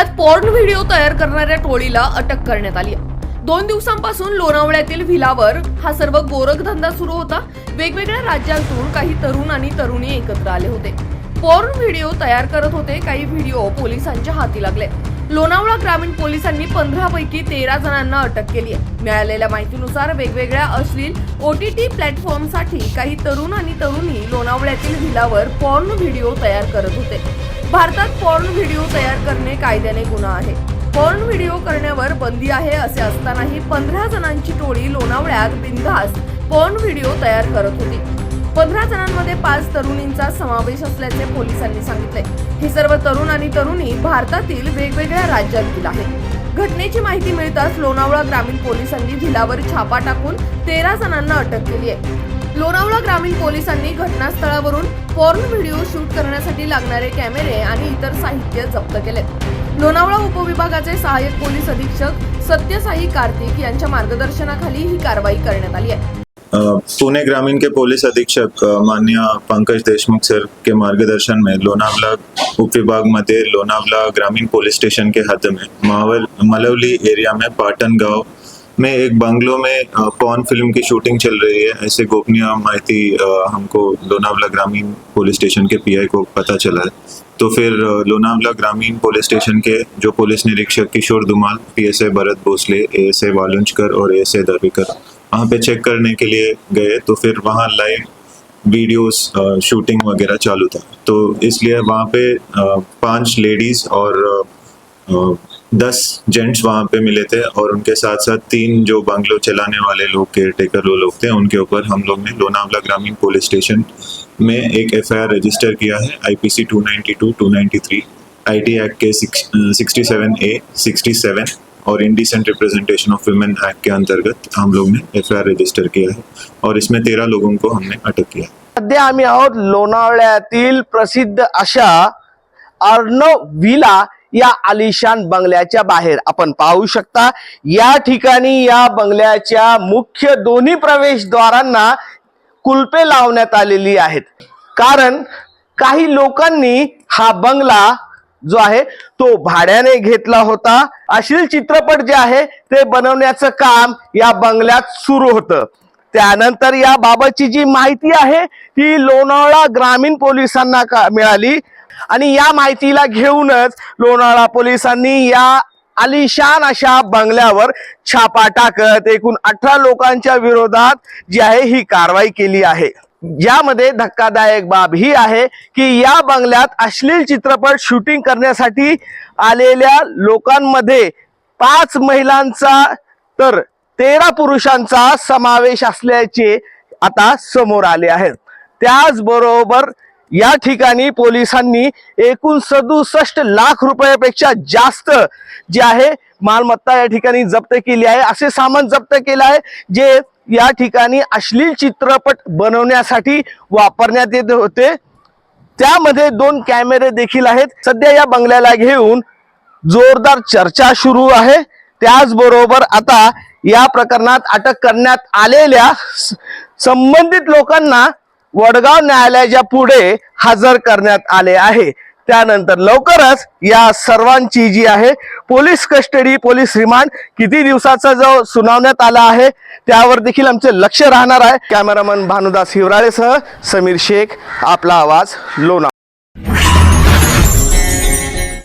लोणावळ्यात porn video तयार करणाऱ्या टोळीला अटक करण्यात आली. दोन दिवसांपासून लोणावळ्यातील व्हिलावर हा सर्व गोरखधंदा सुरू होता. वेगवेगळ्या राज्यांतून काही तरुण आणि तरुणी एकत्र आले होते. पॉर्न व्हिडिओ तयार करत होते काही व्हिडिओ पोलिसांच्या हाती लागले. लोणावळा ग्रामीण पोलिसांनी पंधरा पैकी तेरा जणांना अटक केली आहे. मिळालेल्या माहितीनुसार वेगवेगळ्या अश्लील ओटीटी प्लॅटफॉर्मसाठी काही तरुण आणि तरुणी लोणावळ्यातील हिलावर पॉर्न व्हिडिओ तयार करत होते. भारतात पॉर्न व्हिडिओ तयार करणे कायद्याने गुन्हा आहे. पॉर्न व्हिडिओ करण्यावर बंदी आहे असे असतानाही पंधरा जणांची टोळी लोणावळ्यात बिनधास्त पॉर्न व्हिडिओ तयार करत होती. पंधरा जणांमध्ये पाच तरुणींचा समावेश असल्याचे पोलिसांनी सांगितले. हे सर्व तरुण आणि तरुणी भारतातील वेगवेगळ्या राज्यातील आहेत. घटनेची माहिती मिळताच लोणावळा ग्रामीण पोलिसांनी भिलावर छापा टाकून तेरा जणांना अटक केली आहे. लोणावळा ग्रामीण पोलिसांनी घटनास्थळावरून पॉर्न व्हिडिओ शूट करण्यासाठी लागणारे कॅमेरे आणि इतर साहित्य जप्त केले. लोणावळा उपविभागाचे सहाय्यक पोलीस अधीक्षक सत्यसाई कार्तिक यांच्या मार्गदर्शनाखाली ही कारवाई करण्यात आली आहे. पुणे ग्रामीण के पुलिस अधीक्षक माननीय पंकज देशमुख सर के मार्गदर्शन में लोनावला उप विभाग मध्ये लोनावला ग्रामीण पुलिस स्टेशन के हद में मावल, मलवली एरिया में पाटन गाँव में एक बंगलो में पॉर्न फ़िल्म की शूटिंग चल रही है। ऐसे गोपनीय माहिती हमको लोनावला ग्रामीण पुलिस स्टेशन के पीआई को पता चला है। तो फिर लोनावला ग्रामीण पुलिस स्टेशन के जो पुलिस निरीक्षक किशोर दुमाल, पीएसए भरत भोसले, एएसए वालुंजकर और एएसए दर्विकर वहाँ पे चेक करने के लिए गए तो फिर वहाँ लाइव वीडियोस शूटिंग वगैरह चालू था। तो इसलिए वहाँ पे पाँच लेडीज़ और दस जेंट्स वहाँ पे मिले थे और उनके साथ साथ तीन जो बंगलो चलाने वाले लोग केयर टेकर वो लोग थे, उनके ऊपर हम लोग ने लोनावला ग्रामीण पुलिस स्टेशन में एक एफ़ रजिस्टर किया है IPC 292 293 IT act K sixty seven A sixty seven और indecent representation of women act के अंतर्गत हम लोग ने एफ रजिस्टर किया है और इसमें तेरह लोगों को हमने अटक किया सध्या आम्ही आहोत लोणावळ्यातील प्रसिद्ध अशा अर्णव विला या आलिशान बंगल्याच्या बाहेर. आपण पाहू शकता या ठिकाणी या बंगल्याच्या मुख्य दोन्ही प्रवेशद्वारांना कुलपे लावण्यात आलेली आहेत. कारण काही लोकांनी हा बंगला जो आहे तो भाड्याने घेतला होता. अश्लील चित्रपट जे आहे ते बनवण्याचं काम या बंगल्यात सुरू होतं. त्यानंतर या बाबतची जी माहिती आहे ती लोणावळा ग्रामीण पोलिसांना का मिळाली. आणि या माहितीला घेऊनच लोणावळा पोलिसांनी या आलिशान अशा बंगल्यावर छापा टाकत एकूण अठरा लोकांच्या विरोधात जी आहे ही कारवाई केली आहे. यामध्ये धक्कादायक बाब ही आहे की या बंगल्यात अश्लील चित्रपट शूटिंग करण्यासाठी आलेल्या लोकांमध्ये पाच महिलांचा तर तेरा पुरुषांचा समावेश असल्याचे आता समोर आले आहेत. त्याचबरोबर या ठिकाणी पोलिसांनी एकूण सदुसष्ट लाख रुपयापेक्षा जास्त जे आहे मालमत्ता या ठिकाणी जप्त केली आहे. असे सामान जप्त केलं आहे जे या ठिकाणी अश्लील चित्रपट बनवण्यासाठी वापरण्यात येत होते. त्यामध्ये दोन कॅमेरे देखील आहेत. सध्या या बंगल्याला घेऊन जोरदार चर्चा सुरू आहे. त्याचबरोबर आता या प्रकरणात अटक करण्यात आलेल्या संबंधित लोकांना वडगाव न्यायालयाच्या पुढे हजर करण्यात आले आहे. त्यानंतर लवकरच या सर्वांची जी आहे पोलीस कस्टडी पोलीस रिमांड किती दिवसाचा जो सुनावण्यात आला आहे त्यावर देखील आमचे लक्ष राहणार आहे. कॅमेरामन भानुदास हिवराळेसह समीर शेख आपला आवाज लोणा